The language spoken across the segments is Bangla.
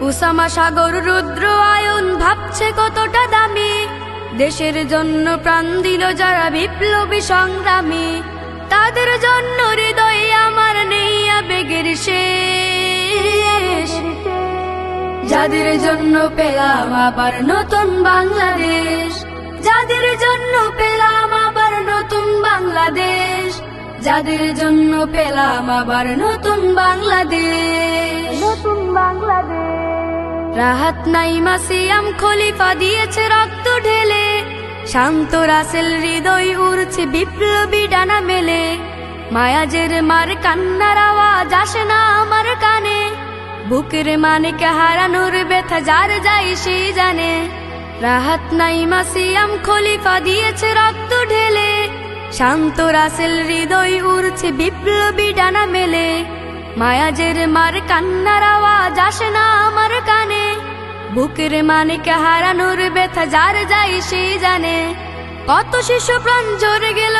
উসামা সাগর রুদ্র আয়ন ভাবছে কতটা দামি। দেশের জন্য প্রাণ দিল যারা বিপ্লবী সংগ্রামী। তাদের জন্য হৃদয়ে আমার নেই আবেগের শেষ। যাদের জন্য পেলাম আবার নতুন বাংলাদেশ। যাদের জন্য পেলাম আবার নতুন বাংলাদেশ। যাদের জন্য পেলাম আবার নতুন বাংলাদেশ। নতুন বাংলাদেশ। রাহাত নাইমা সিয়াম খলিফা দিয়েছে রক্ত ঢেলে। শান্ত রাসেল হৃদয় উড়ছে বিপ্লবী ডানা মেলে। মায়াজের মার কান্নার আওয়াজ আসে না আমার কানে। বুকের মানিকে হারানোর ব্যথা যার যাই সেই জানে। রাহাত নাইমা সিয়াম খলিফা দিয়েছে রক্ত ঢেলে। শান্ত রাসেল হৃদয় উড়ছে বিপ্লবী ডানা মেলে। মায়াজের মার কান্নার আওয়াজ আসে না আমার কানে। বুকের মানিকে হারানোর ব্যথা যার যাই সেই জানে। কত শিশু প্রাণ জোরে গেল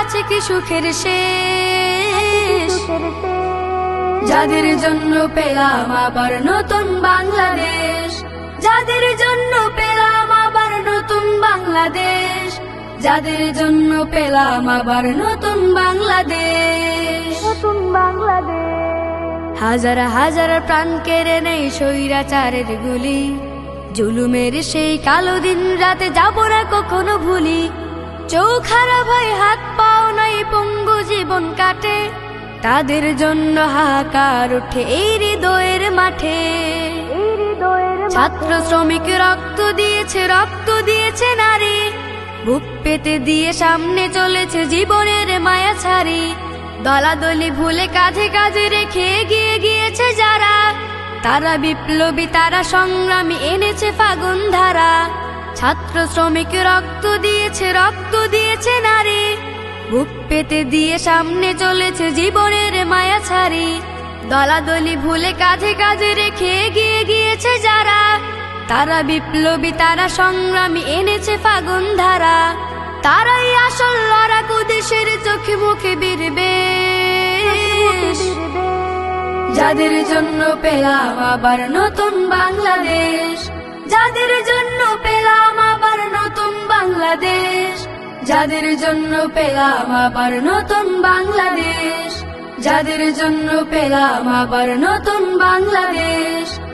আছে কি সুখের শেষ। যাদের জন্য পেলাম আবার নতুন বাংলাদেশ। যাদের জন্য পেলাম আবার নতুন বাংলাদেশ। যাদের জন্য পেলাম আবার নতুন বাংলাদেশ। নতুন বাংলাদেশ। হাজার হাজার প্রাণ কেড়ে নেই স্বৈরাচারের গুলি। জুলুমের সেই কালো দিন রাতে যাব না কখনো ভুলি। চোখ খারাপ হয় হাত পাও নাই পঙ্গু জীবন কাটে। তাদের জন্য হাহাকার ওঠে এই হৃদয়ের মাঠে। ছাত্র শ্রমিক রক্ত দিয়েছে রক্ত দিয়েছে নারী। বুক পেতে দিয়ে সামনে চলেছে জীবনের মায়া ছাড়ি। দলাদলি ভুলে কাঁধে কাঁধে রেখে এগিয়ে গিয়েছে যারা। তারা বিপ্লবী, তারা সংগ্রামী, এনেছে ফাগুন ধারা। ছাত্র শ্রমিক রক্ত দিয়েছে রক্ত দিয়েছে নারী। বুক পেতে দিয়ে সামনে চলেছে জীবনের মায়া ছাড়ি। দলাদলি ভুলে কাঁধে কাঁধে রেখে এগিয়ে গিয়েছে তারা বিপ্লবী, তারা সংগ্রামী, এনেছে ফাগুন ধারা। তারাই আসল লড়াকু, দেশের চোখে মুখে বীরবে যাদের জন্য পেলাম আবার নতুন বাংলাদেশ। যাদের জন্য পেলাম আবার নতুন বাংলাদেশ। যাদের জন্য পেলাম আবার নতুন বাংলাদেশ। যাদের জন্য পেলাম আবার নতুন বাংলাদেশ।